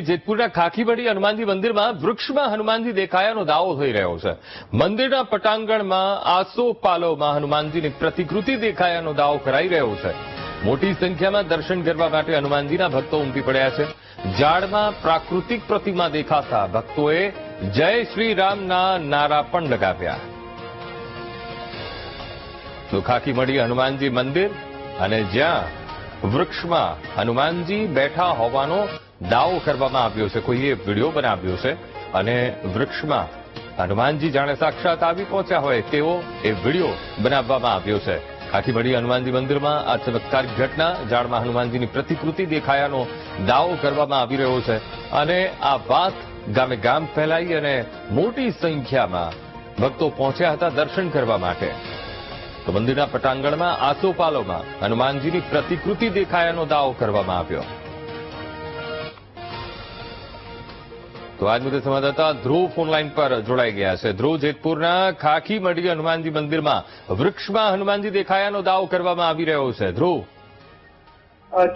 જેતપુરના ખાખીબડી હનુમાનજી મંદિરમાં વૃક્ષમાં હનુમાનજી દેખાયાનો દાવો થઈ રહ્યો છે. મંદિરના પટાંગણમાં આસો પાલોમાં હનુમાનજીની પ્રતિકૃતિ દેખાયાનો દાવો કરાઈ રહ્યો છે. મોટી સંખ્યામાં દર્શન કરવા માટે હનુમાનજીના ભક્તો ઉમટી પડ્યા છે. ઝાડમાં પ્રાકૃતિક પ્રતિમા દેખાતા ભક્તોએ જય શ્રી રામના નારા પણ લગાવ્યા. તો ખાખીમડી હનુમાનજી મંદિર અને જ્યાં વૃક્ષમાં હનુમાનજી બેઠા હોવાનો દાવો કરવામાં આવ્યો છે. કોઈએ વીડિયો બનાવ્યો છે અને વૃક્ષમાં હનુમાનજી જાણે સાક્ષાત આવી પહોંચ્યા હોય તેવો એ વીડિયો બનાવવામાં આવ્યો છે. ખાખીબડી હનુમાનજી મંદિરમાં આ ચમત્કારિક ઘટના ઝાડમાં હનુમાનજીની પ્રતિકૃતિ દેખાયાનો દાવો કરવામાં આવી રહ્યો છે. અને આ વાત ગામે ગામ ફેલાઈ અને મોટી સંખ્યામાં ભક્તો પહોંચ્યા હતા દર્શન કરવા માટે. તો મંદિરના પટાંગણમાં આસોપાલોમાં હનુમાનજીની પ્રતિકૃતિ દેખાયાનો દાવો કરવામાં આવ્યો. તો આજ મુદ્દે સંવાદદાતા ધ્રુવ ફોનલાઈન પર જોડાઈ ગયા છે. ધ્રુવ, જેતપુરના ખાખી મઢી હનુમાનજી મંદિરમાં વૃક્ષમાં હનુમાનજી દેખાયાનો દાવો કરવામાં આવી રહ્યો છે. ધ્રુવ.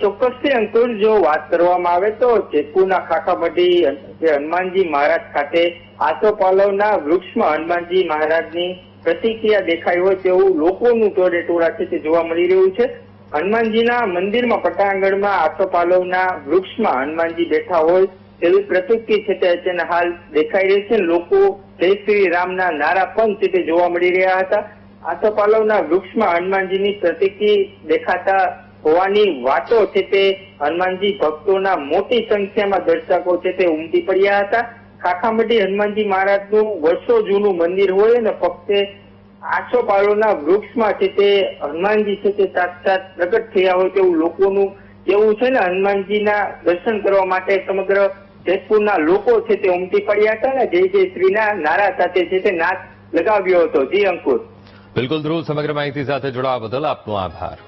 ચોક્કસથી અંકુર, જો વાત કરવામાં આવે તો જેતપુરના ખાખામઢી હનુમાનજી મહારાજ ખાતે આસોપાલવના વૃક્ષમાં હનુમાનજી મહારાજની પ્રતિક્રિયા દેખાઈ હોય તેવું લોકોનું ટોળેટોળા છે તે જોવા મળી રહ્યું છે. હનુમાનજીના મંદિરમાં પટાંગણમાં આસોપાલવના વૃક્ષમાં હનુમાનજી બેઠા હોય તેવી પ્રતિક્રિયા છે તે અત્યારે હાલ દેખાઈ રહી છે. લોકો જય શ્રી રામના નારા પણ તે જોવા મળી રહ્યા હતા. આસોપાલવના વૃક્ષમાં હનુમાનજીની પ્રતિક્રિયા દેખાતા હોવાની વાતો છે તે હનુમાનજી ભક્તોના મોટી સંખ્યામાં દર્શકો છે તે ઉમટી પડ્યા હતા. ખાખામઢી હનુમાનજી મહારાજનું વર્ષો જૂનું મંદિર હોય અને ફક્ત આસોપાલોના વૃક્ષમાં છે તે હનુમાનજી છે તે સાક્ષાત પ્રગટ થયા હોય તેવું લોકોનું એવું છે ને હનુમાનજીના દર્શન કરવા માટે સમગ્ર જેતપુરના લોકો છે તે ઉમટી પડ્યા હતા ને, જય જય શ્રીના નારા સાથે છે તે નાદ લગાવ્યો હતો. જી અંકુર. બિલકુલ ધ્રુવ, સમગ્ર માહિતી સાથે જોડાવા બદલ આપનો આભાર.